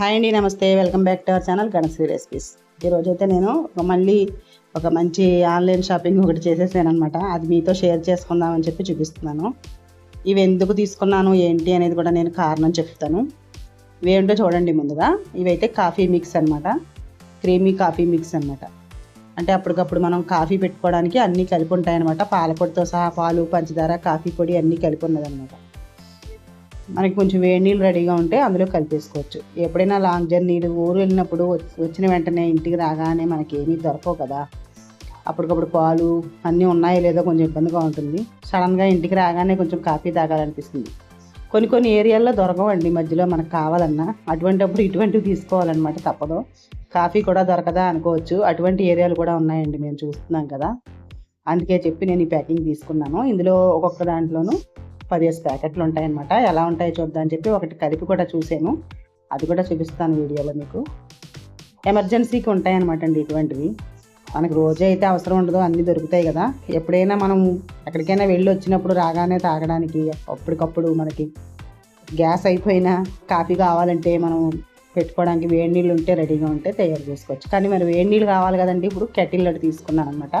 Hi అండి నమస్తే. Welcome back to our channel Ganashri recipes ఈరోజు అయితే నేను ఒక మళ్ళీ ఒక మంచి ఆన్లైన్ షాపింగ్ ఒకటి చేసేసానమాట అది మీతో షేర్ చేసుకుందామని చెప్పి చూపిస్తున్నాను. ఇవి ఎందుకు తీసుకున్నాను ఏంటి అనేది కూడా నేను కారణం చెప్తాను. ఇవేంటో చూడండి ముందుగా. ఇవైతే కాఫీ మిక్స్ అనమాట క్రీమీ కాఫీ మిక్స్ అనమాట అంటే అప్పటికప్పుడు మనం కాఫీ పెట్టుకోవడానికి అన్నీ కలిపి ఉంటాయన్నమాట. పాలపొడితో సహా పాలు పంచదార కాఫీ పొడి అన్నీ కలిపి ఉన్నదన్నమాట. మనకి కొంచెం వేడి నీళ్ళు రెడీగా ఉంటే అందులో కలిపేసుకోవచ్చు. ఎప్పుడైనా లాంగ్ జర్నీలు ఊరు వెళ్ళినప్పుడు వచ్చి- వచ్చిన వెంటనే ఇంటికి రాగానే మనకి ఏమీ దొరకవు కదా. అప్పటికప్పుడు పాలు అన్నీ ఉన్నాయో లేదో కొంచెం ఇబ్బందిగా ఉంటుంది. సడన్గా ఇంటికి రాగానే కొంచెం కాఫీ తాగాలనిపిస్తుంది. కొన్ని కొన్ని ఏరియాల్లో దొరకవండి. మధ్యలో మనకు కావాలన్నా అటువంటిప్పుడు ఇటువంటివి తీసుకోవాలన్నమాట తప్పదు. కాఫీ కూడా దొరకదా అనుకోవచ్చు. అటువంటి ఏరియాలు కూడా ఉన్నాయండి మేము చూస్తున్నాం కదా. అందుకే చెప్పి నేను ఈ ప్యాకింగ్ తీసుకున్నాను. ఇందులో ఒక్కొక్క దాంట్లోనూ పదిహేను ప్యాకెట్లు ఉంటాయన్నమాట. ఎలా ఉంటాయో చూద్దాం అని చెప్పి ఒకటి కలిపి కూడా చూసాను అది కూడా చూపిస్తాను వీడియోలో మీకు. ఎమర్జెన్సీకి ఉంటాయన్నమాట అండి ఇటువంటివి. మనకు రోజే అయితే అవసరం ఉండదు అన్నీ దొరుకుతాయి కదా. ఎప్పుడైనా మనం ఎక్కడికైనా వెళ్ళి వచ్చినప్పుడు రాగానే తాగడానికి అప్పటికప్పుడు మనకి గ్యాస్ అయిపోయినా కాఫీ కావాలంటే మనం పెట్టుకోవడానికి వేడి నీళ్ళు ఉంటే రెడీగా ఉంటే తయారు చేసుకోవచ్చు. కానీ మరి వేడి నీళ్ళు కావాలి కదండి ఇప్పుడు కెటిల్ అటు తీసుకున్నాను అనమాట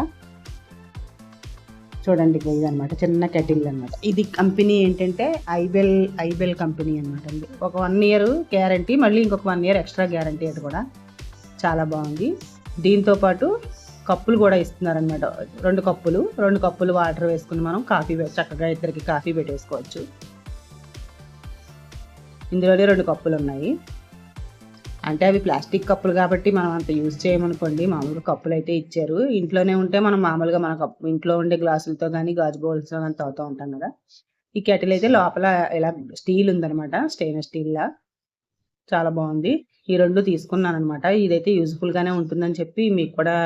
చూడండి ఇది అనమాట చిన్న కెటిల్ అనమాట ఇది కంపెనీ ఏంటంటే ఐబెల్ ఐబెల్ కంపెనీ అనమాట అండి. ఒక వన్ ఇయర్ గ్యారంటీ మళ్ళీ ఇంకొక వన్ ఇయర్ ఎక్స్ట్రా గ్యారంటీ అది కూడా. చాలా బాగుంది. దీంతో పాటు కప్పులు కూడా ఇస్తున్నారనమాట రెండు కప్పులు రెండు కప్పులు వాటర్ వేసుకుని మనం కాఫీ చక్కగా ఇద్దరికి కాఫీ పెట్టేసుకోవచ్చు. ఇందులోనే రెండు కప్పులు ఉన్నాయి. అంటే అవి ప్లాస్టిక్ కప్పులు కాబట్టి మనం అంత యూజ్ చేయమనుకోండి. మామూలుగా కప్పులు అయితే ఇచ్చారు. ఇంట్లోనే ఉంటే మనం మామూలుగా మన కప్పు ఇంట్లో ఉండే గ్లాసులతో కానీ గాజు బౌల్స్తో కానీ తాగుతూ ఉంటాం కదా. ఈ కెటిల్ అయితే లోపల ఇలా స్టీల్ ఉందన్నమాట. స్టెయిన్లెస్ స్టీల్ లా చాలా బాగుంది. ఈ రెండు తీసుకున్నాను అనమాట ఇదైతే యూజ్ఫుల్గానే ఉంటుందని చెప్పి మీకు కూడా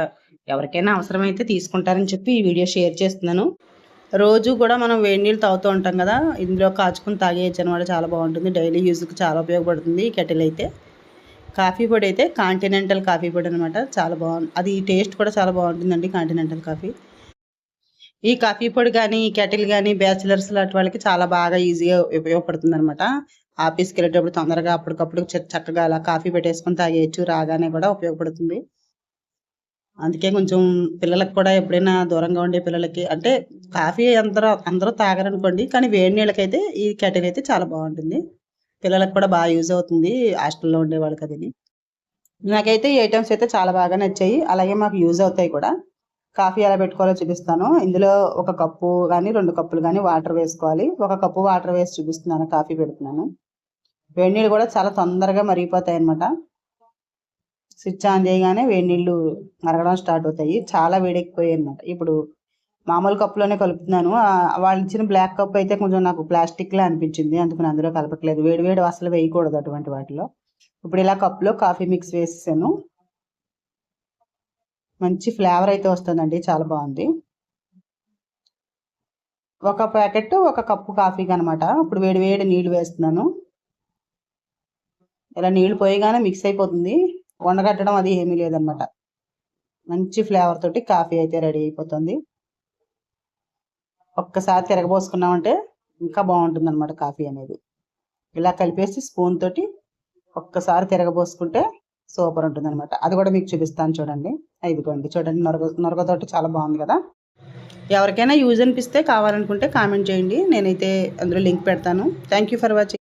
ఎవరికైనా అవసరమైతే తీసుకుంటారని చెప్పి ఈ వీడియో షేర్ చేస్తున్నాను. రోజు కూడా మనం వేడి నీళ్ళు తాగుతూ ఉంటాం కదా. ఇందులో కాచుకుని తాగేయచ్చు అనమాట చాలా బాగుంటుంది. డైలీ యూజ్కి చాలా ఉపయోగపడుతుంది ఈ కెటిల్ అయితే. కాఫీ పొడి అయితే కాంటినెంటల్ కాఫీ పొడి అనమాట చాలా బాగుంది అది టేస్ట్ కూడా చాలా బాగుంటుందండి కాంటినెంటల్ కాఫీ. ఈ కాఫీ పొడి కానీ కెటిల్ కానీ బ్యాచిలర్స్ లాంటి వాళ్ళకి చాలా బాగా ఈజీగా ఉపయోగపడుతుంది అనమాట ఆఫీస్కి వెళ్ళేటప్పుడు తొందరగా అప్పటికప్పుడు చక్కగా అలా కాఫీ పెట్టేసుకొని తాగేయచ్చు రాగానే కూడా ఉపయోగపడుతుంది. అందుకే కొంచెం పిల్లలకు కూడా ఎప్పుడైనా దూరంగా ఉండే పిల్లలకి అంటే కాఫీ అందరూ అందరూ తాగరనుకోండి కానీ వేడి నీళ్ళకైతే ఈ కెటిల్ అయితే చాలా బాగుంటుంది. పిల్లలకు కూడా బాగా యూజ్ అవుతుంది. హాస్టల్లో ఉండే వాళ్ళకి అది నాకైతే ఈ ఐటమ్స్ అయితే చాలా బాగా నచ్చాయి. అలాగే మాకు యూజ్ అవుతాయి కూడా. కాఫీ ఎలా పెట్టుకోవాలో చూపిస్తాను. ఇందులో ఒక కప్పు కానీ రెండు కప్పులు కానీ వాటర్ వేసుకోవాలి. ఒక కప్పు వాటర్ వేసి చూపిస్తున్నాను. కాఫీ పెడుతున్నాను. వేడినీళ్ళు కూడా చాలా తొందరగా మరిగిపోతాయి అనమాట స్విచ్ ఆన్ చేయగానే వేడి నీళ్ళు మరగడం స్టార్ట్ అవుతాయి. చాలా వేడెక్కిపోయాయి అనమాట ఇప్పుడు మామూలు కప్పులోనే కలుపుతున్నాను. వాళ్ళు ఇచ్చిన బ్లాక్ కప్ అయితే కొంచెం నాకు ప్లాస్టిక్లా అనిపించింది. అందుకని అందులో కలపట్లేదు. వేడి వేడి అసలు వేయకూడదు అటువంటి వాటిలో. ఇప్పుడు ఇలా కప్లో కాఫీ మిక్స్ వేసేసాను. మంచి ఫ్లేవర్ అయితే వస్తుందండి. చాలా బాగుంది. ఒక ప్యాకెట్ ఒక కప్పు కాఫీకి అనమాట ఇప్పుడు వేడి వేడి నీళ్ళు వేస్తున్నాను. ఇలా నీళ్ళు పోయగానే మిక్స్ అయిపోతుంది. వండగట్టడం అది ఏమీ లేదనమాట. మంచి ఫ్లేవర్ తోటి కాఫీ అయితే రెడీ అయిపోతుంది. ఒక్కసారి తిరగబోసుకున్నామంటే ఇంకా బాగుంటుంది అనమాట కాఫీ అనేది. ఇలా కలిపేసి స్పూన్ తోటి ఒక్కసారి తిరగబోసుకుంటే సూపర్ ఉంటుంది అనమాట అది కూడా మీకు చూపిస్తాను చూడండి. ఇదిగోండి చూడండి నొరగ నొరగతోటి చాలా బాగుంది కదా. ఎవరికైనా యూజ్ అనిపిస్తే కావాలనుకుంటే కామెంట్ చేయండి. నేనైతే అందులో లింక్ పెడతాను. Thank you for watching